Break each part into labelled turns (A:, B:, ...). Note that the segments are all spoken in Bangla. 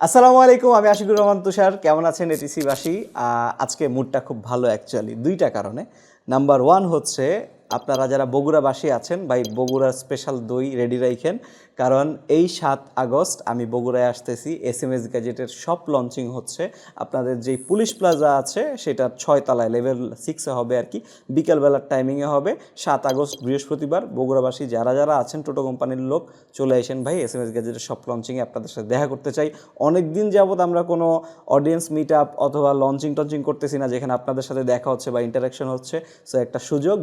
A: আসসালামু আলাইকুম, আমি আশিকুর রহমান তুষার। কেমন আছেন এটিসি বাসী? আজকে মুডটা খুব ভালো অ্যাকচুয়ালি দুইটা কারণে। নাম্বার ওয়ান হচ্ছে আপনারা যারা বগুড়াবাসী আছেন, ভাই, বগুড়ার স্পেশাল দই রেডি রাখেন কারণ এই সাত আগস্ট আমি বগুড়ায় আসতেছি এস এম এস গ্যাজেটের সব লঞ্চিং হচ্ছে। আপনাদের যেই পুলিশ প্লাজা আছে, সেটা ছয় তলায় লেভেল সিক্সে হবে আর কি। বিকালবেলার টাইমিংয়ে হবে। সাত আগস্ট, বৃহস্পতিবার, বগুড়াবাসী যারা যারা আছেন, টোটো কোম্পানির লোক, চলে আসেন। ভাই এস এম এস গ্যাজেটের সব লঞ্চিংয়ে আপনাদের সাথে দেখা করতে চাই। অনেক দিন যাবত আমরা কোনো অডিয়েন্স মিট আপ অথবা লঞ্চিং টঞ্চিং করতেছি না, যেখানে আপনাদের সাথে দেখা হচ্ছে বা ইন্টারাকশন হচ্ছে। সো একটা সুযোগ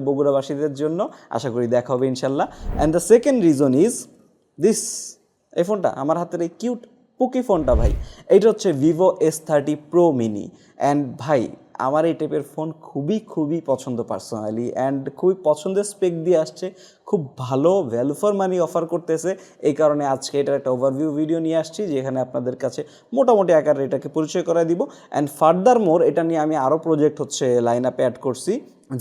A: বগুড়াবাসীদের জন্য। আশা করি দেখা হবে ইনশাল্লাহ। And the second reason is this এই ফোনটা, আমার হাতের এই কিউট পুকি ফোনটা ভাই। এইটা হচ্ছে Vivo S thirty pro mini and ভাই, আমার এই টাইপের ফোন খুবই খুবই পছন্দ পার্সোনালি অ্যান্ড খুবই পছন্দের স্পেক দিয়ে আসছে। খুব ভালো ভ্যালু ফর মানি অফার করতেছে। এই কারণে আজকে এটার একটা ওভারভিউ ভিডিও নিয়ে আসছি, যেখানে আপনাদের কাছে মোটামুটি আকারে এটাকে পরিচয় করাই দিব। অ্যান্ড ফার্দার মোর এটা নিয়ে আমি আরও প্রজেক্ট হচ্ছে লাইন আপে অ্যাড করছি।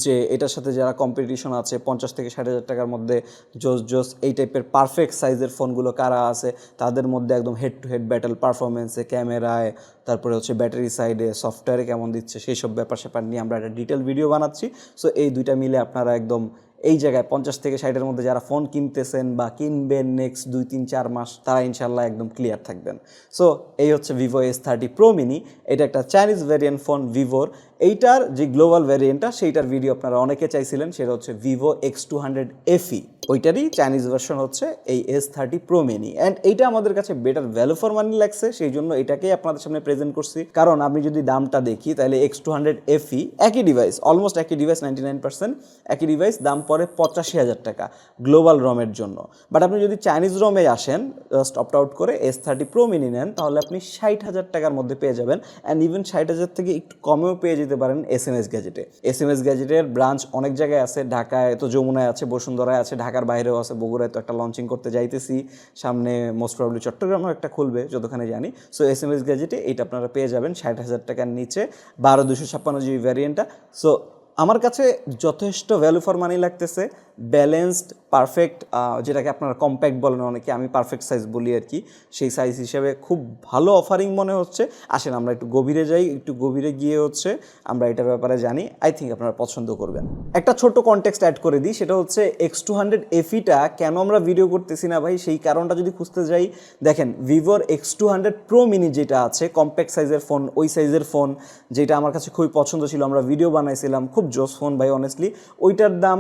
A: যে এটার সাথে যারা কম্পিটিশন আছে, পঞ্চাশ থেকে ষাট হাজার টাকার মধ্যে জোস জোস এই টাইপের পারফেক্ট সাইজের ফোনগুলো কারা আছে, তাদের মধ্যে একদম হেড টু হেড ব্যাটেল পারফরমেন্সে ক্যামেরায় তারপরে হচ্ছে ব্যাটারি সাইডে সফটওয়্যারে কেমন দিচ্ছে, সেই সব ব্যাপার স্যাপার নিয়ে আমরা একটা ডিটেল ভিডিও বানাচ্ছি। সো এই দুইটা মিলে আপনারা একদম এই জায়গায় পঞ্চাশ থেকে ষাটের মধ্যে যারা ফোন কিনতেছেন বা কিনবেন নেক্সট দুই, তিন, চার মাস, তারা ইনশাল্লাহ একদম ক্লিয়ার থাকবেন। সো এই হচ্ছে Vivo S thirty pro mini এটা একটা চাইনিজ ভ্যারিয়েন্ট ফোন ভিভোর এইটার যে গ্লোবাল ভ্যারিয়েন্টটা, সেইটার ভিডিও আপনারা অনেকে চাইছিলেন, সেটা হচ্ছে Vivo X two hundred FE ওইটারই Chinese version হচ্ছে এই S thirty pro mini and এইটা আমাদের কাছে বেটার ভ্যালু ফর মানি লাগছে, সেই জন্য এটাকেই আপনাদের সামনে প্রেজেন্ট করছি। কারণ আমি যদি দামটা দেখি, তাহলে এক্স টু হান্ড্রেড এফি একই ডিভাইস অলমোস্ট একই ডিভাইস নাইনটি নাইন পার্সেন্ট একই ডিভাইস দাম পড়ে পঁচাশি হাজার টাকা গ্লোবাল রমের জন্য। বাট আপনি যদি চাইনিজ রমে আসেন জাস্ট অপ্ট আউট করে এস থার্টি প্রো মিনি নেন, তাহলে আপনি ষাট হাজার টাকার মধ্যে পেয়ে যাবেন। অ্যান্ড ইভেন ষাট হাজার থেকে একটু কমেও পেয়ে যেতে পারেন এস এম এস গ্যাজেটে। এস এম এস গ্যাজেটের ব্রাঞ্চ অনেক জায়গায় আছে, ঢাকায় তো যমুনায় আছে, বসুন্ধরায় আছে, ঢাকার বাইরেও আছে, বগুড়ায় তো একটা লঞ্চিং করতে যাইতেছি। সামনে মোস্ট প্রবলি চট্টগ্রামও একটা খুলবে, যতখানে জানি। সো এস এম এস গ্যাজেটে এইটা আপনারা পেয়ে যাবেন ষাট হাজার টাকার নিচে, বারো দুশো ছাপ্পান্ন জিবি ভ্যারিয়েন্টটা সো আমার কাছে যথেষ্ট ভ্যালু ফর মানি লাগতেছে ব্যালেন্সড পারফেক্ট যেটাকে আপনারা কম্প্যাক্ট বলেন অনেকে, আমি পারফেক্ট সাইজ বলি আর কি, সেই সাইজ হিসেবে খুব ভালো অফারিং মনে হচ্ছে। আসেন, আমরা একটু গভীরে যাই, একটু গভীরে গিয়ে হচ্ছে আমরা এটার ব্যাপারে জানি। আই থিঙ্ক আপনারা পছন্দ করবেন। একটা ছোট কনটেক্সট অ্যাড করে দিই, সেটা হচ্ছে এক্স টু হান্ড্রেড এফিটা কেন আমরা ভিডিও করতেছি না ভাই? সেই কারণটা যদি খুঁজতে যাই, দেখেন ভিভোর X two hundred pro mini যেটা আছে কম্প্যাক্ট সাইজের ফোন ওই সাইজের ফোন যেটা আমার কাছে খুবই পছন্দ ছিল, আমরা ভিডিও বানাইছিলাম, খুব জোস ফোন ভাই অনেস্টলি ওইটার দাম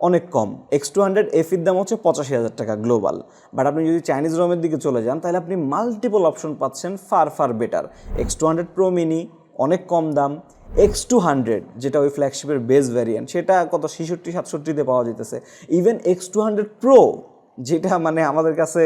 A: অনেক কম। এক্স টু হান্ড্রেড এফির দাম হচ্ছে পঁচাশি হাজার টাকা গ্লোবাল বাট আপনি যদি চাইনিজ রোমের দিকে চলে যান, তাহলে আপনি মাল্টিপল অপশন পাচ্ছেন far far better X two hundred pro mini অনেক কম দাম। এক্স টু হান্ড্রেড যেটা ওই ফ্ল্যাগশিপের বেস ভ্যারিয়েন্ট সেটা কত? ছেষট্টি, সাতষট্টিতে পাওয়া যেতেছে। Even X two hundred pro যেটা মানে আমাদের কাছে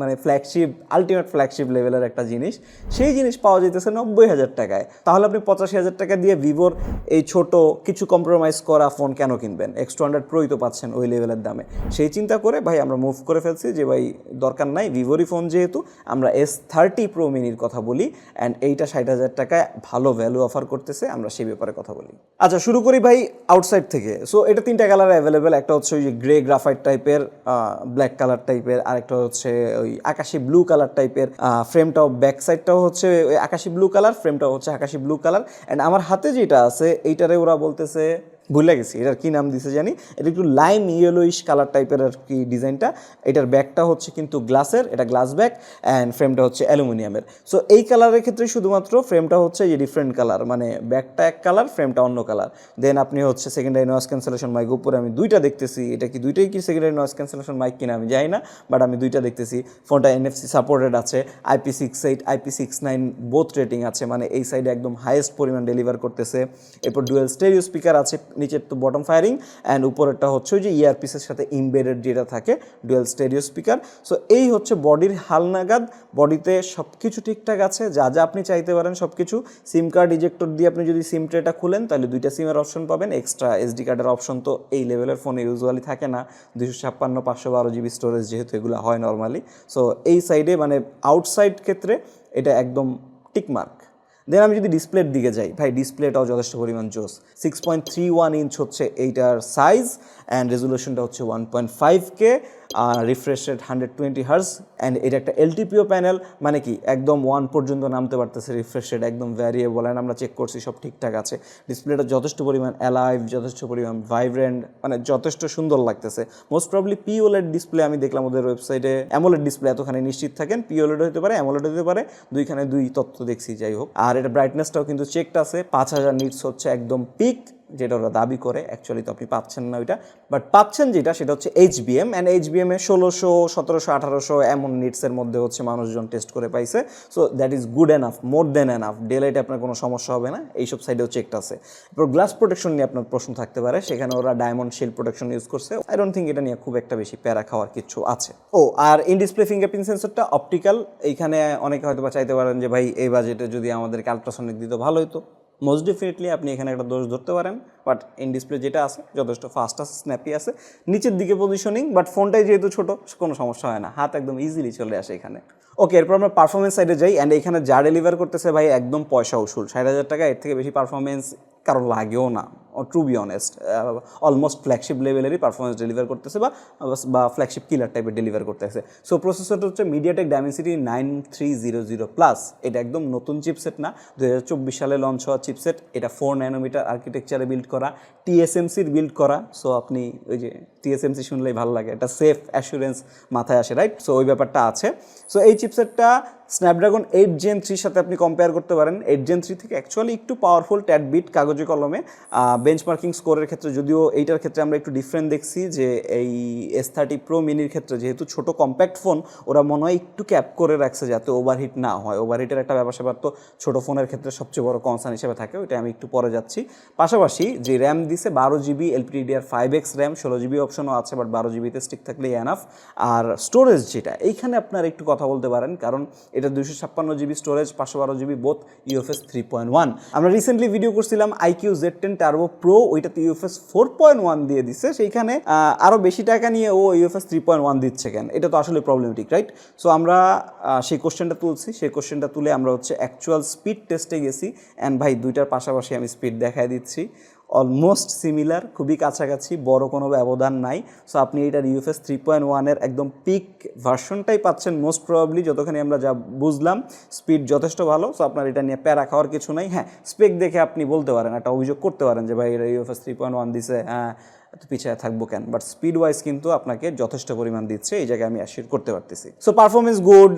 A: মানে ফ্ল্যাগশিপ আলটিমেট ফ্ল্যাগশিপ লেভেলের একটা জিনিস, সেই জিনিস পাওয়া যেতেছে নব্বই হাজার টাকায়। তাহলে আপনি পঁচাশি হাজার টাকা দিয়ে ভিভোর এই ছোট কিছু কম্প্রোমাইজ করা ফোন কেন কিনবেন? এক্স টু হান্ড্রেড প্রোই তো পাচ্ছেন ওই লেভেলের দামে। সেই চিন্তা করে ভাই আমরা মুভ করে ফেলছি যে ভাই দরকার নাই ভিভোরই ফোন যেহেতু, আমরা এস থার্টি প্রো মিনির কথা বলি অ্যান্ড এইটা ষাট হাজার টাকায় ভালো ভ্যালু অফার করতেছে, আমরা সেই ব্যাপারে কথা বলি। আচ্ছা শুরু করি ভাই আউটসাইড থেকে। সো এটা তিনটা কালার অ্যাভেলেবেল একটা হচ্ছে ওই যে গ্রে গ্রাফাইট টাইপের ব্ল্যাক কালার টাইপের আরেকটা হচ্ছে ওই আকাশি ব্লু কালার টাইপের ফ্রেমটাও ব্যাক সাইডটাও হচ্ছে ওই আকাশি ব্লু কালার ফ্রেমটাও হচ্ছে আকাশি ব্লু কালার অ্যান্ড আমার হাতে যেটা আছে, এইটারে ওরা বলতেছে ভুলে গেছি, এটার কি নাম দিছে জানি? এটা একটু লাইম ইয়েলোইশ কালার টাইপের আর কি ডিজাইনটা। এটার ব্যাকটা হচ্ছে কিন্তু গ্লাসের এটা গ্লাস ব্যাগ অ্যান্ড ফ্রেমটা হচ্ছে অ্যালুমিনিয়ামের। সো এই কালারের ক্ষেত্রে শুধুমাত্র ফ্রেমটা হচ্ছে যে ডিফারেন্ট কালার মানে ব্যাগটা এক কালার ফ্রেমটা অন্য কালার দেন আপনি হচ্ছে সেকেন্ডারি নয়েস ক্যান্সেলেশন মাইক উপরে আমি দুইটা দেখতেছি। এটা কি দুইটাই কি সেকেন্ডারি নয়েস ক্যান্সেলেশন মাইক কিনা আমি জানি না বাট আমি দুইটা দেখতেছি। ফোনটা এনএফসি সাপোর্টেড আছে IP six eight IP six nine both rating আছে মানে এই সাইডে একদম হাইয়েস্ট পরিমাণ ডেলিভার করতেছে। এরপর ডুয়েল স্টেরিও স্পিকার আছে নিচের তো বটম ফায়ারিং অ্যান্ড উপরেরটা হচ্ছে ওই যে ইয়ারপিসের সাথে ইমবেডেড যেটা থাকে ডুয়েল স্টেরিও স্পিকার সো এই হচ্ছে বডির হালনাগাদ বডিতে সব কিছু ঠিকঠাক আছে, যা যা আপনি চাইতে পারেন সব কিছু সিম কার্ড ইজেক্টর দিয়ে আপনি যদি সিম ট্রেটা খুলেন, তাহলে দুইটা সিমের অপশন পাবেন। এক্সট্রা এসডি কার্ডের অপশন তো এই লেভেলের ফোনে ইউজুয়ালি থাকে না। দুশো ছাপ্পান্ন, পাঁচশো বারো জিবি স্টোরেজ যেহেতু এগুলো হয় নর্মালি সো এই সাইডে মানে আউটসাইড ক্ষেত্রে এটা একদম টিকমার্ক দেন আমি যদি ডিসপ্লের দিকে যাই, ভাই ডিসপ্লেটাও যথেষ্ট পরিমাণ জোস। Six point three one inch হচ্ছে এইটার সাইজ অ্যান্ড রেজুলেশনটা হচ্ছে one point five K refresh rate hundred twenty hertz and এটা একটা এলটিপিও প্যানেল মানে কি, একদম ওয়ান পর্যন্ত নামতে পারতেছে রিফ্রেশ রেট একদম ভ্যারিয়েবল অ্যান্ড আমরা চেক করছি সব ঠিকঠাক আছে। ডিসপ্লেটা যথেষ্ট পরিমাণ অ্যালাইভ যথেষ্ট পরিমাণ ভাইব্রেন্ট মানে যথেষ্ট সুন্দর লাগতেছে। মোস্ট প্রবলি পিওলেড ডিসপ্লে আমি দেখলাম ওদের ওয়েবসাইটে অ্যামোলেড ডিসপ্লে এতখানি নিশ্চিত থাকেন পিওলেড হতে পারে অ্যামোলেড হতে পারে, দুইখানে দুই তথ্য দেখছি, যাই হোক। আর এটা ব্রাইটনেসটাও কিন্তু চেকড আছে, পাঁচ হাজার নিটস হচ্ছে একদম পিক যেটা ওরা দাবি করে অ্যাকচুয়ালি তো আপনি পাচ্ছেন না ওইটা। বাট পাচ্ছেন যেটা, সেটা হচ্ছে H BM and H BM এ ষোলোশো, সতেরোশো, আঠারোশো এমন নিটসের মধ্যে হচ্ছে মানুষজন টেস্ট করে পাইছে। So that is good enough more than enough ডেলাইটে আপনার কোনো সমস্যা হবে না, এইসব সাইডেও চেকড আছে। এরপর গ্লাস প্রোটেকশন নিয়ে আপনার প্রশ্ন থাকতে পারে, সেখানে ওরা ডায়মন্ড শিল প্রোটেকশন ইউজ করছে। আই ডোন্ট থিঙ্ক এটা নিয়ে খুব একটা বেশি প্যারা খাওয়ার কিছু আছে। ও, আর ইন ডিসপ্লে ফিঙ্গারপ্রিন্ট সেন্সরটা অপটিক্যাল এইখানে অনেকে হয়তো বা চাইতে পারেন যে ভাই, এই বাজেটে যদি আমাদেরকে আলট্রাসনিক দিত ভালো হতো মোস্ট ডেফিনেটলি আপনি এখানে একটা দোষ ধরতে পারেন বাট ইন ডিসপ্লে যেটা আছে, যথেষ্ট ফাস্ট আছে স্ন্যাপি আছে। নিচের দিকে পজিশনিং বাট ফোনটাই যেহেতু ছোটো, কোনো সমস্যা হয় না। হাত একদম ইজিলি চলে আসে এখানে। ওকে এরপর আমরা পারফরমেন্স সাইডে যাই অ্যান্ড এখানে যা ডেলিভার করতেছে ভাই, একদম পয়সা উসুল। ষাট হাজার টাকা, এর থেকে বেশি পারফরমেন্স কারও লাগেও না। To be honest almost flagship লেভেলেরই performance deliver করতেছে বা বা ফ্ল্যাগশিপ কিলার টাইপের ডেলিভার করতেছে। সো প্রসেসরটা হচ্ছে MediaTek Dimensity nine three zero zero plus এটা একদম নতুন চিপসেট না দু হাজার চব্বিশ সালে লঞ্চ হওয়া চিপসেট এটা ফোর ন্যানোমিটার আর্কিটেকচারে বিল্ড করা টিএসএমসির বিল্ড করা। সো আপনি ওই যে টিএসএমসি শুনলেই ভালো লাগে, এটা সেফ অ্যাসুরেন্স মাথায় আসে রাইট সো ওই ব্যাপারটা আছে। সো এই চিপসেটটা স্ন্যাপড্রাগন এইট জেন থ্রির সাথে আপনি কম্পেয়ার করতে পারেন। এইট জেন থ্রি থেকে অ্যাকচুয়ালি একটু পাওয়ারফুল ট্যাট বিট কাগজে কলমে। বেঞ্চমার্কিং স্কোরের ক্ষেত্রে যদিও এইটার ক্ষেত্রে আমরা একটু ডিফারেন্ট দেখছি যে এই এস থার্টি প্রো মিনির ক্ষেত্রে যেহেতু ছোট কম্প্যাক্ট ফোন ওরা মনে হয় একটু ক্যাপ করে রাখছে যাতে ওভারহিট না হয়। ওভারহিটের একটা ব্যাপার স্যাপার তো ছোটো ফোনের ক্ষেত্রে সবচেয়ে বড় কনসার্ন হিসেবে থাকে, ওইটা আমি একটু পরে যাচ্ছি। পাশাপাশি যে র্যাম দিছে, বারো GB LPDDR five X RAM ষোলো জিবি অপশনও আছে বাট বারো জিবিতে স্টিক থাকলেই এনাফ আর স্টোরেজ যেটা, এইখানে আপনার একটু কথা বলতে পারেন, কারণ এটা দুশো ছাপ্পান্ন জিবি স্টোরেজ পাঁচশো বারো GB both UFS three point one আমরা রিসেন্টলি ভিডিও করছিলাম iQOO Z ten turbo pro ওইটাতে ইউএফএস ফোর পয়েন্ট ওয়ান দিয়ে দিচ্ছে সেইখানে আরও বেশি টাকা নিয়ে ও ইউএফএস থ্রি পয়েন্ট ওয়ান দিচ্ছে কেন? এটা তো আসলে প্রবলেমেটিক রাইট সো আমরা সেই কোশ্চেনটা তুলছি। সেই কোশ্চেনটা তুলে আমরা হচ্ছে অ্যাকচুয়াল স্পিড টেস্টে গেছি। অ্যান্ড ভাই, দুইটার পাশাপাশি আমি স্পিড দেখাই দিচ্ছি। অলমোস্ট সিমিলার, খুবই কাছাকাছি, বড় কোনো ব্যবধান নাই। সো আপনি এটার ইউএফএস থ্রি পয়েন্ট ওয়ানের একদম পিক ভার্সনটাই পাচ্ছেন মোস্ট প্রবাবলি যতখানি আমরা যা বুঝলাম স্পিড যথেষ্ট ভালো। সো আপনার এটা নিয়ে প্যারা খাওয়ার কিছু নাই। হ্যাঁ স্পেক দেখে আপনি বলতে পারেন, একটা অভিযোগ করতে পারেন যে, ভাই, এটা ইউএফএস থ্রি পয়েন্ট ওয়ান দিছে। হ্যাঁ এত পিছিয়ে থাকব কেন? বাট স্পিড ওয়াইজ কিন্তু আপনাকে যথেষ্ট পরিমাণ দিচ্ছে, এই জায়গায় আমি অ্যাসিওর করতে পারতেছি। So performance good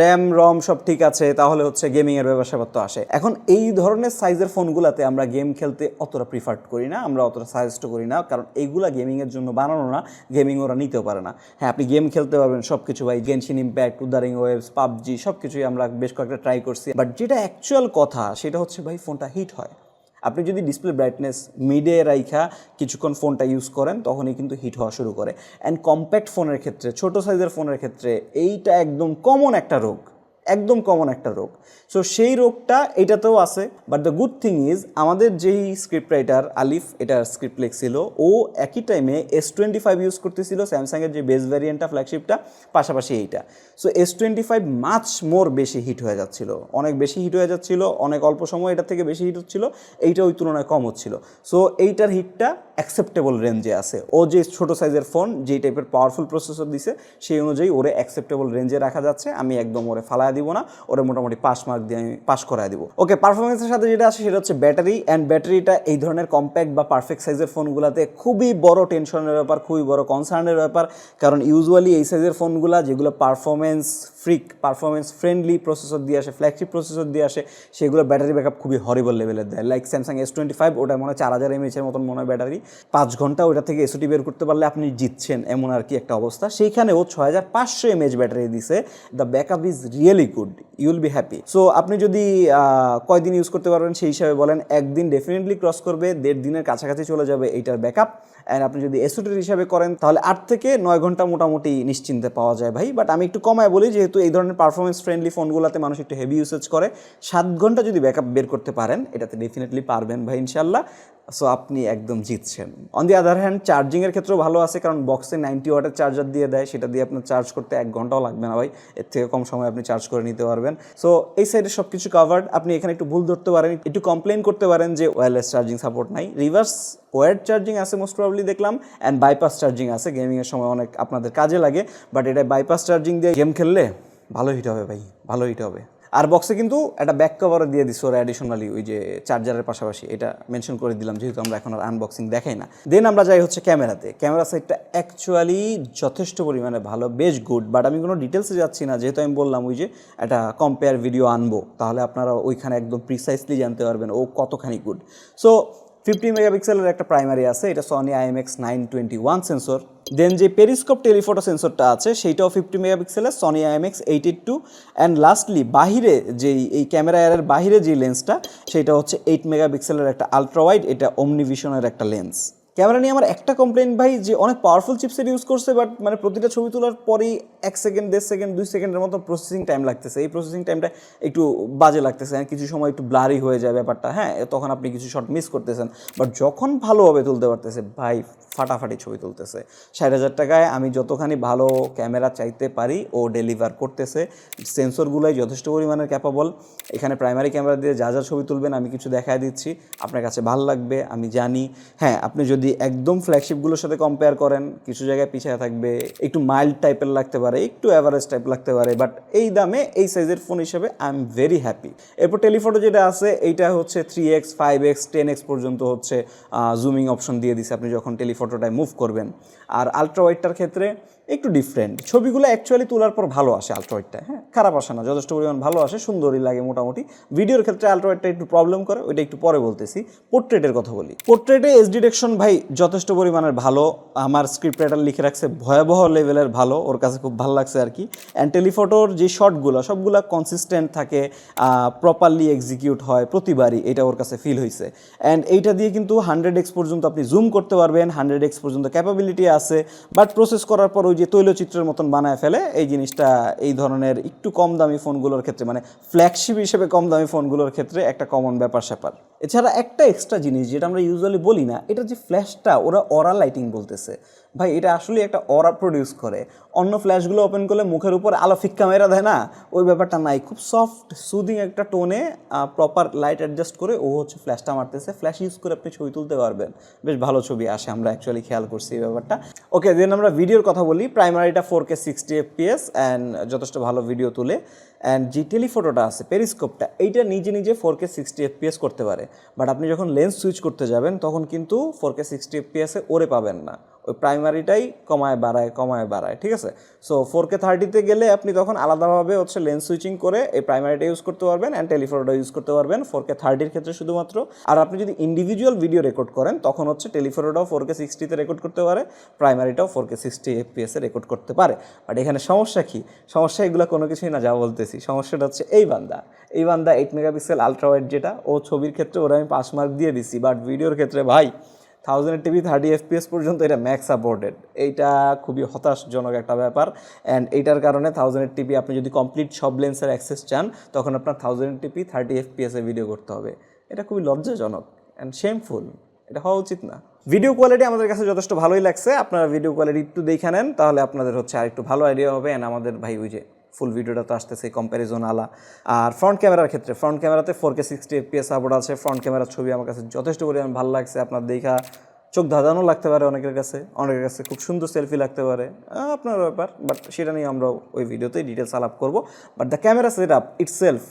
A: RAM ROM সব ঠিক আছে, তাহলে হচ্ছে গেমিং এর ব্যবসা তো আসে। এখন এই ধরনের সাইজের ফোনগুলোতে আমরা গেম খেলতে অতটা প্রিফার করি না, আমরা অতটা সাজেস্ট করি না, কারণ এইগুলা গেমিং এর জন্য বানানো না গেমিং ওরা নিতেও পারে না। হ্যাঁ আপনি গেম খেলতে পারবেন সব কিছু ভাই Genshin Impact Wuthering Waves PUBG সব কিছুই আমরা বেশ কয়েকটা ট্রাই করছি। বাট যেটা অ্যাকচুয়াল কথা, সেটা হচ্ছে ভাই ফোনটা হিট হয়। আপনি যদি ডিসপ্লে ব্রাইটনেস মিডে রাইখা কিছুক্ষণ ফোনটা ইউজ করেন, তখনই কিন্তু হিট হওয়া শুরু করে। অ্যান্ড কম্প্যাক্ট ফোনের ক্ষেত্রে, ছোট সাইজের ফোনের ক্ষেত্রে, এইটা একদম কমন একটা রোগ। একদম কমন একটা রোগ। সো সেই রোগটা এটাতেও আছে but the good thing is আমাদের যেই স্ক্রিপ্ট রাইটার আলিফ, এটার স্ক্রিপ্ট লিখছিল, ও একই টাইমে এস টোয়েন্টি ফাইভ ইউজ করতেছিল স্যামসাংয়ের যে বেস ভ্যারিয়েন্টটা ফ্ল্যাগশিপটা পাশাপাশি এইটা। So S twenty five much more বেশি হিট হয়ে যাচ্ছিল। অনেক বেশি হিট হয়ে যাচ্ছিল, অনেক অল্প সময় এটা থেকে বেশি হিট হচ্ছিল, এইটা ওই তুলনায় কম হচ্ছিল। সো এইটার হিটটা অ্যাকসেপ্টেবল রেঞ্জে আছে। ও যে ছোটো সাইজের ফোন যেই টাইপের পাওয়ারফুল প্রসেসর দিছে, সেই অনুযায়ী ওরে অ্যাকসেপ্টেবল রেঞ্জে রাখা যাচ্ছে। আমি একদম ওরে ফালায় দিব না, ওরে মোটামুটি পাস মার্ক দিয়ে আমি পাস করায় দিব। ওকে পারফরমেন্সের সাথে যেটা আছে সেটা হচ্ছে ব্যাটারি অ্যান্ড ব্যাটারিটা এই ধরনের কম্প্যাক্ট বা পারফেক্ট সাইজের ফোনগুলোতে খুবই বড় টেনশনের ব্যাপার, খুবই বড় কনসার্নের ব্যাপার। কারণ ইউজুয়ালি এই সাইজের ফোনগুলো যেগুলো performance freak performance friendly processor দিয়ে আসে ফ্ল্যাগশিপ প্রসেসর দিয়ে আসে, সেগুলো ব্যাটারি ব্যাকআপ খুবই হরিবল লেভেলের দেয়। Like Samsung S twenty five ওটা মনে হয় চার হাজার এমএচের মতন মনে হয় ব্যাটারি পাঁচ ঘণ্টা ওটা থেকে এসওটি বের করতে পারলে আপনি জিতছেন, এমন আর কি একটা অবস্থা। সেইখানে ও ছয় হাজার পাঁচশো এমএচ ব্যাটারি দিছে। The backup is really good you'll be happy so আপনি যদি কয়দিন ইউজ করতে পারবেন সেই হিসাবে বলেন, একদিন ডেফিনেটলি ক্রস করবে, দেড় দিনের কাছাকাছি চলে যাবে এইটার ব্যাকআপ অ্যান্ড আপনি যদি এসওটির হিসাবে করেন, তাহলে আট থেকে নয় ঘণ্টা মোটামুটি নিশ্চিন্তে পাওয়া যায় ভাই। বাট আমি একটু কমায় বলি, যেহেতু এই ধরনের পারফরমেন্স ফ্রেন্ডলি ফোনগুলোতে মানুষ একটু হেভি ইউসেজ করে, সাত ঘণ্টা যদি ব্যাকআপ বের করতে পারেন, এটাতে ডেফিনেটলি পারবেন ভাই ইনশাল্লাহ সো আপনি একদম জিতছেন। অন দি আদার হ্যান্ড চার্জিংয়ের ক্ষেত্রেও ভালো আছে, কারণ বক্সে নাইনটি ওয়াটের চার্জার দিয়ে দেয়, সেটা দিয়ে আপনার চার্জ করতে এক ঘন্টাও লাগবে না ভাই। এর থেকে কম সময় আপনি চার্জ করে নিতে পারবেন। সো এই সাইডে সব কিছু কাভার্ড আপনি এখানে একটু ভুল ধরতে পারেন, একটু কমপ্লেন করতে পারেন যে ওয়্যারলেস চার্জিং সাপোর্ট নাই। রিভার্স ওয়ার্ড চার্জিং আছে মোস্ট প্রবলি দেখলাম অ্যান্ড বাইপাস চার্জিং আছে। গেমিংয়ের সময় অনেক আপনাদের কাজে লাগে বাট এটা বাইপাস চার্জিং দিয়ে গেম খেললে ভালো হিট হবে ভাই, ভালো হিট হবে। আর বক্সে কিন্তু একটা ব্যাক কভারও দিয়ে দিস ওরা অ্যাডিশনালি ওই যে চার্জারের পাশাপাশি। এটা মেনশন করে দিলাম, যেহেতু আমরা এখন আর আনবক্সিং দেখাই না। দেন আমরা যাই হচ্ছে ক্যামেরাতে। ক্যামেরা সাইডটা অ্যাকচুয়ালি যথেষ্ট পরিমাণে ভালো, বেশ গুড বাট আমি কোনো ডিটেলসে যাচ্ছি না। যেহেতু আমি বললাম ওই যে একটা কম্পেয়ার ভিডিও আনব, তাহলে আপনারা ওইখানে একদম প্রিসাইসলি জানতে পারবেন ও কতখানি গুড সো ফিফটি মেগাপিক্সেলের একটা প্রাইমারি আছে, এটা Sony IMX nine twenty one sensor then যে পেরিস্কোপ টেলিফোটো সেন্সরটা আছে, সেইটাও ফিফটি মেগাপিক্সেলের Sony IMX eight two and lastly বাহিরে যেই, এই ক্যামেরা এর বাহিরে যে লেন্সটা সেটা হচ্ছে এইট মেগাপিক্সেলের একটা আলট্রা ওয়াইড এটা অমনিভিশনের একটা লেন্স ক্যামেরা নিয়ে আমার একটা কমপ্লেন ভাই যে অনেক পাওয়ারফুল চিপসের ইউজ করছে বাট মানে প্রতিটা ছবি তোলার পরেই এক সেকেন্ড দেড় সেকেন্ড দুই সেকেন্ডের মতো প্রসেসিং টাইম লাগতেছে। এই প্রসেসিং টাইমটা একটু বাজে লাগতেছে। হ্যাঁ, কিছু সময় একটু ব্লারি হয়ে যায় ব্যাপারটা। হ্যাঁ তখন আপনি কিছু শট মিস করতেছেন। বাট যখন ভালোভাবে তুলতে পারতেছে ভাই ফাটাফাটি ছবি তুলতেছে। ষাট হাজার টাকায় আমি যতখানি ভালো ক্যামেরা চাইতে পারি, ও ডেলিভার করতেছে। সেন্সরগুলোই যথেষ্ট পরিমাণের ক্যাপাবল এখানে প্রাইমারি ক্যামেরা দিয়ে যা যা ছবি তুলবেন আমি কিছু দেখায় দিচ্ছি। আপনার কাছে ভালো লাগবে, আমি জানি। হ্যাঁ আপনি যদি একদম ফ্ল্যাগশিপগুলোর সাথে কম্পেয়ার করেন, কিছু জায়গায় পিছিয়ে থাকবে, একটু মাইল্ড টাইপের লাগতে পারে, একটু অ্যাভারেজ টাইপ লাগতে পারে বাট এই দামে, এই সাইজের ফোন হিসেবে আই এম ভেরি হ্যাপি এরপর টেলিফটো যেটা আছে, এইটা হচ্ছে three X five X ten X পর্যন্ত হচ্ছে জুমিং অপশন দিয়ে দিছে। আপনি যখন টেলিফোটোটায় মুভ করবেন। আর আলট্রা ওয়াইডটার ক্ষেত্রে একটু ডিফারেন্ট ছবিগুলো অ্যাকচুয়ালি তোলার পর ভালো আসে আলট্রাওয়াইডটা হ্যাঁ? খারাপ আসে না, যথেষ্ট পরিমাণ ভালো আসে, সুন্দরই লাগে মোটামুটি। ভিডিওর ক্ষেত্রে আলট্রাওয়াইডটা একটু প্রবলেম করে, ওইটা একটু পরে বলতেছি। পোর্ট্রেটের কথা বলি। পোর্ট্রেটে এস ডিরেকশন ভাই যথেষ্ট পরিমাণের ভালো। আমার স্ক্রিপ্ট রাইটার লিখে রাখছে ভয়াবহ লেভেলের ভালো, ওর কাছে খুব ভালো লাগছে আর কি। অ্যান্ড টেলিফোটোর যে শটগুলো সবগুলো কনসিস্টেন্ট থাকে প্রপারলি এক্সিকিউট হয়, প্রতিবারই এটা ওর কাছে ফিল হয়েছে অ্যান্ড এইটা দিয়ে কিন্তু হান্ড্রেড এক্স পর্যন্ত আপনি জুম করতে পারবেন হান্ড্রেড এক্স পর্যন্ত ক্যাপাবিলিটি আছে। বাট প্রসেস করার পর ওই যে তৈলচিত্রের মতন বানায় ফেলে, এই জিনিসটা এই ধরনের একটু কম দামি ফোনগুলোর ক্ষেত্রে মানে ফ্ল্যাগশিপ হিসেবে কম দামি ফোনগুলোর ক্ষেত্রে একটা কমন ব্যাপার স্যাপার এছাড়া একটা এক্সট্রা জিনিস যেটা আমরা ইউজুয়ালি বলি না, এটা যে ফ্ল্যাশটা ওরা অরা লাইটিং বলতেছে। ভাই, এটা আসলে একটা অরা প্রডিউস করে। অন্য ফ্ল্যাশগুলো ওপেন করলে মুখের উপর আলো ফিক্কা মেরা দেয় না? ওই ব্যাপারটা নাই। খুব সফট সুদিং একটা টোনে প্রপার লাইট অ্যাডজাস্ট করে ও হচ্ছে ফ্ল্যাশটা মারতেছে। ফ্ল্যাশ ইউজ করে আপনি ছবি তুলতে পারবেন। বেশ ভালো ছবি আসে, আমরা অ্যাকচুয়ালি খেয়াল করছি এই ব্যাপারটা। ওকে দেন আমরা ভিডিওর কথা বলি। প্রাইমারিটা four K sixty FPS and যথেষ্ট ভালো ভিডিও তুলে। অ্যান্ড যে টেলিফোটোটা আছে পেরিস্কোপটা এইটা নিজে নিজে ফোর কে সিক্সটি এফপিএস করতে পারে। বাট আপনি যখন লেন্স সুইচ করতে যাবেন, তখন কিন্তু ফোর কে সিক্সটি এফপিএসে ওরে পাবেন না। ওই প্রাইমারিটাই কমায় বাড়ায় কমায় বাড়ায়, ঠিক আছে? সো ফোর কে থার্টিতে গেলে আপনি তখন আলাদাভাবে হচ্ছে লেন্স সুইচিং করে এই প্রাইমারিটা ইউজ করতে পারবেন অ্যান্ড টেলিফোটোটা ইউজ করতে পারবেন ফোর কে থার্টির ক্ষেত্রে শুধুমাত্র। আর আপনি যদি ইন্ডিভিজুয়াল ভিডিও রেকর্ড করেন, তখন হচ্ছে টেলিফোটোটাও ফোর কে সিক্সটিতে রেকর্ড করতে পারে প্রাইমারিটাও ফোর কে সিক্সটি এফপিএসে রেকর্ড করতে পারে। বাট এখানে সমস্যা কী? সমস্যা এগুলো কোনো কিছুই না, যা বলতেছি। সমস্যাটা হচ্ছে এই বান্দা। এই বান্দা এইট মেগাপিক্সেল আলট্রা ওয়াইড যেটা, ও ছবির ক্ষেত্রে ওরা আমি পাঁচ মার্ক দিয়ে দিছি বাট ভিডিওর ক্ষেত্রে ভাই থাউজেন্ড টিভি থার্টি এফপিএস পর্যন্ত এটা ম্যাক্স সাপোর্টেড এইটা খুবই হতাশজনক একটা ব্যাপার। অ্যান্ড এইটার কারণে থাউজেন্ড টিভি আপনি যদি কমপ্লিট সব লেন্সের অ্যাক্সেস চান, তখন আপনার থাউজেন্ড টিভি থার্টি এফপিএসে ভিডিও করতে হবে। এটা খুবই লজ্জাজনক অ্যান্ড শেমফুল এটা হওয়া উচিত না। ভিডিও কোয়ালিটি আমাদের কাছে যথেষ্ট ভালোই লাগছে। আপনারা ভিডিও কোয়ালিটি একটু দেখে নেন, তাহলে আপনাদের হচ্ছে আর একটু ভালো আইডিয়া হবে। অ্যান্ড আমাদের ভাই ওই যে ফুল ভিডিওটা তো আসতেছে কম্প্যারিজন আলা। আর ফ্রন্ট ক্যামেরার ক্ষেত্রে ফ্রন্ট ক্যামেরাতে four K sixty FPS support আছে। ফ্রন্ট ক্যামেরার ছবি আমার কাছে যথেষ্ট পরিমাণ ভালো লাগছে। আপনার দেখা চোখ ধাঁধানো লাগতে পারে অনেকের কাছে। অনেকের কাছে খুব সুন্দর সেলফি লাগতে পারে। আপনার ব্যাপার বাট সেটা নিয়ে আমরা ওই ভিডিওতেই ডিটেলস আলাপ করব। But the camera set up itself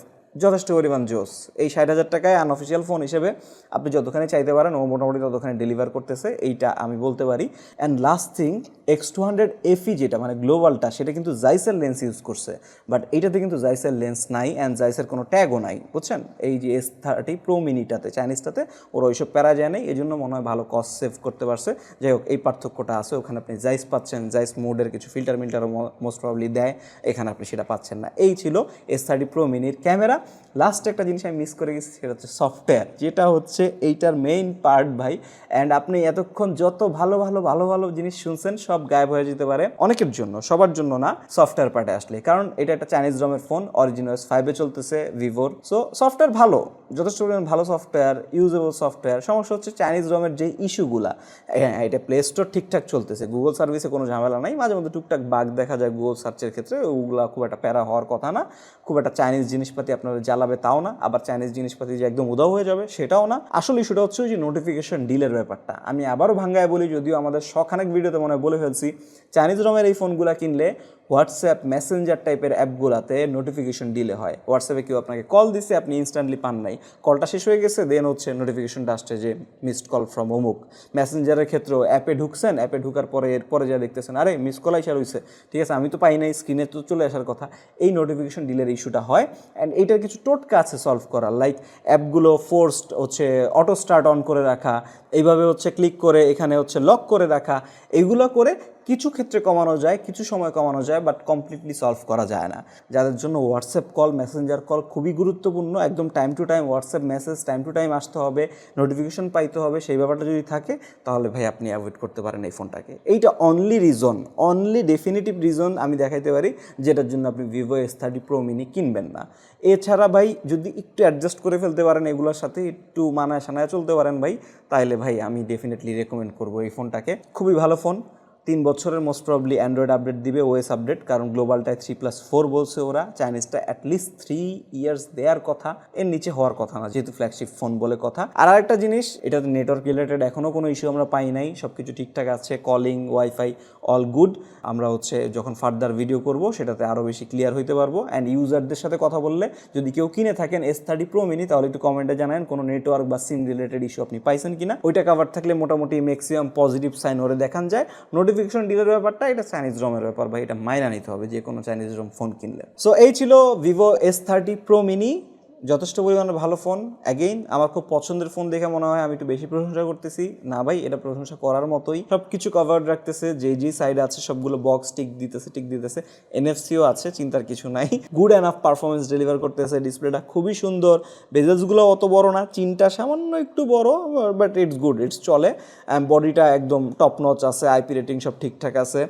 A: যথেষ্ট পরিমাণ জোস এই ষাট হাজার টাকায় আনঅফিসিয়াল ফোন হিসেবে আপনি যতখানি চাইতে পারেন, ও মোটামুটি ততখানি ডেলিভার করতেছে, এইটা আমি বলতে পারি। And last thing X two hundred FE যেটা মানে গ্লোবালটা সেটা কিন্তু জাইসের লেন্স ইউজ করছে। বাট এইটাতে কিন্তু জাইসের লেন্স নাই অ্যান্ড জাইসের কোনো ট্যাগও নাই, বুঝছেন? এই যে এস থার্টি প্রো মিনিটাতে চাইনিজটাতে ওরা ওইসব প্যারা যায় নাই এই জন্য মনে হয় ভালো কস্ট সেভ করতে পারছে। যাই হোক, এই পার্থক্যটা আছে, ওখানে আপনি জাইস পাচ্ছেন জাইস মোডের কিছু ফিল্টার মিল্টারও মোস্ট প্রবলি দেয়, এখানে আপনি সেটা পাচ্ছেন না। এই ছিল এস থার্টি প্রো মিনির ক্যামেরা লাস্ট একটা জিনিস আমি মিস করে গেছি সেটা হচ্ছে সফটওয়্যার যেটা হচ্ছে এইটার মেইন পার্ট ভাই। অ্যান্ড আপনি এতক্ষণ যত ভালো ভালো ভালো ভালো জিনিস শুনছেন, সব গায়েব হয়ে যেতে পারে। অনেকের জন্য, সবার জন্য না সফটওয়্যার পার্টে আসলে। কারণ এটা একটা চাইনিজ রমের ফোন অরিজিনাল ফাইভে চলতেছে ভিভোর সো সফটওয়্যার ভালো, যথেষ্ট পরিমাণ ভালো সফটওয়্যার ইউজেবল সফটওয়্যার সমস্যা হচ্ছে চাইনিজ রমের যে ইস্যুগুলা এটা প্লে স্টোর ঠিকঠাক চলতেছে গুগল সার্ভিসে কোনো ঝামেলা নাই। মাঝে মধ্যে টুকটাক বাগ দেখা যায় গুগল সার্চের ক্ষেত্রে, ওগুলা খুব একটা প্যারা হওয়ার কথা না। খুব একটা চাইনিজ জিনিসপাতি আপনার জ্বালাবে তাও না, আবার চাইনিজ জিনিসপাতি যে একদম উদাও হয়ে যাবে সেটাও না। আসলে সেটা হচ্ছে যে নোটিফিকেশন ডিলের ব্যাপারটা। আমি আবারও ভাঙ্গায় বলি, যদিও আমাদের শখানেক ভিডিওতে মনে হয় বলে ফেলছি চাইনিজ রঙের এই ফোনগুলো কিনলে হোয়াটসঅ্যাপ মেসেঞ্জার টাইপের অ্যাপগুলোতে নোটিফিকেশন ডিলে হয়। হোয়াটসঅ্যাপে কেউ আপনাকে কল দিছে, আপনি ইনস্ট্যান্টলি পান নাই। কলটা শেষ হয়ে গেছে দেন হচ্ছে নোটিফিকেশনটা আসছে যে মিসড কল ফ্রম অমুক। মেসেঞ্জারের ক্ষেত্রেও অ্যাপে ঢুকছেন, অ্যাপে ঢুকার পরে এরপরে যা দেখতেছেন, আরে মিস কল আইসা রয়েছে ঠিক আছে, আমি তো পাই নাই স্ক্রিনে তো চলে আসার কথা। এই নোটিফিকেশন ডিলের ইস্যুটা হয়। অ্যান্ড এইটার কিছু টোটকা আছে সলভ করার লাইক অ্যাপগুলো ফোর্সড হচ্ছে অটো স্টার্ট অন করে রাখা, এইভাবে হচ্ছে ক্লিক করে এখানে হচ্ছে লক করে রাখা এইগুলো করে কিছু ক্ষেত্রে কমানো যায়, কিছু সময় কমানো যায় বাট কমপ্লিটলি সলভ করা যায় না। যাদের জন্য হোয়াটসঅ্যাপ কল মেসেঞ্জার কল খুবই গুরুত্বপূর্ণ, একদম time to time WhatsApp message time to time আসতে হবে নোটিফিকেশন পাইতে হবে, সেই ব্যাপারটা যদি থাকে, তাহলে ভাই আপনি অ্যাভয়েড করতে পারেন এই ফোনটাকে এইটা only reason only definitive reason আমি দেখাইতে পারি, যেটার জন্য আপনি Vivo S thirty pro mini কিনবেন না। এছাড়া ভাই, যদি একটু অ্যাডজাস্ট করে ফেলতে পারেন এগুলোর সাথে, একটু মানায় সানায় চলতে পারেন ভাই তাহলে ভাই আমি ডেফিনেটলি রেকমেন্ড করব এই ফোনটাকে খুবই ভালো ফোন তিন বছরের মোস্ট প্রবলি অ্যান্ড্রয়েড আপডেট দিবে ওএস আপডেট কারণ গ্লোবালটায় থ্রি প্লাস ফোর বলছে ওরা। চাইনিজটা অ্যাটলিস্ট থ্রি ইয়ার্স দেওয়ার কথা, এর নিচে হওয়ার কথা না, যেহেতু ফ্ল্যাগশিপ ফোন বলে কথা। আর আরেকটা জিনিস, এটাতে নেটওয়ার্ক রিলেটেড এখনও কোনো ইস্যু আমরা পাই নাই সব কিছু ঠিকঠাক আছে কলিং ওয়াইফাই অল গুড আমরা হচ্ছে যখন ফার্দার ভিডিও করব, সেটাতে আরও বেশি ক্লিয়ার হইতে পারব। অ্যান্ড ইউজারদের সাথে কথা বললে, যদি কেউ কিনে থাকেন এস থার্টি প্রো মিনি তাহলে একটু কমেন্টে জানান কোনো নেটওয়ার্ক বা সিম রিলেটেড ইস্যু আপনি পাইছেন কিনা। ওইটা কাভার থাকলে মোটামুটি ম্যাক্সিমাম পজিটিভ সাইন ওরে দেখান যায়। নোটিফিকেশন ডিলের ব্যাপারটা, এটা চাইনিজ রমের ব্যাপার বা এটা মাইনা নিতে হবে, যে কোনো চাইনিজ রম ফোন কিনলে। সো এই ছিল Vivo S thirty pro mini যথেষ্ট পরিমাণে ভালো ফোন। অ্যাগেইন আমার খুব পছন্দের ফোন দেখে মনে হয় আমি একটু বেশি প্রশংসা করতেছি। না ভাই, এটা প্রশংসা করার মতোই। সব কিছু কভার রাখতেছে যে যে সাইডে আছে, সবগুলো বক্স টিক দিতেছে টিক দিতেছে। এনএফসিও আছে, চিন্তার কিছু নাই। গুড অ্যানাফ পারফরমেন্স ডেলিভার করতেছে ডিসপ্লেটা খুবই সুন্দর। বেজেসগুলো অত বড় না চিনটা সামান্য একটু বড় বাট ইটস গুড ইটস চলে। বডিটা একদম টপ নচ আছে আইপি রেটিং সব ঠিকঠাক আছে।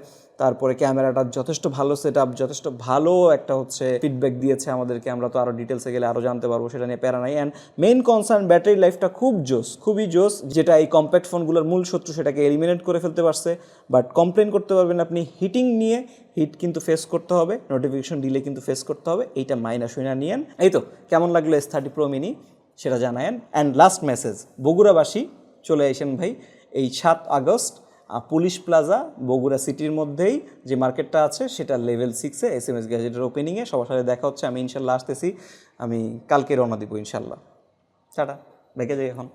A: তারপরে ক্যামেরাটা যথেষ্ট ভালো সেট আপ যথেষ্ট ভালো একটা হচ্ছে ফিডব্যাক দিয়েছে আমাদেরকে। আমরা তো আরও ডিটেলসে গেলে আরও জানতে পারব, সেটা নিয়ে প্যারা নাই। অ্যান্ড মেইন কনসার্ন ব্যাটারি লাইফটা খুব জোস, খুবই জোস, যেটা এই কম্প্যাক্ট ফোনগুলোর মূল শত্রু সেটাকে এলিমিনেট করে ফেলতে পারছে। বাট কমপ্লেন করতে পারবেন আপনি হিটিং নিয়ে হিট কিন্তু ফেস করতে হবে নোটিফিকেশন ডিলে কিন্তু ফেস করতে হবে, এইটা মাইনাস হইনা নিয়েন এই তো, কেমন লাগল এস থার্টি প্রো মিনি সেটা জানায়েন। অ্যান্ড লাস্ট মেসেজ বগুড়াবাসী, চলে আসেন ভাই, এই সাত আগস্ট। পুলিশ প্লাজা বগুড়া সিটির মধ্যেই যে মার্কেটটা আছে, সেটা লেভেল সিক্সে এস এম এস গ্যাজেটের ওপেনিংয়ে সবার সাথে দেখা হচ্ছে, আমি ইনশাল্লাহ আসতেছি, আমি কালকে রওনা দিব ইনশাল্লাহ। টাটা দেখে যাই এখন।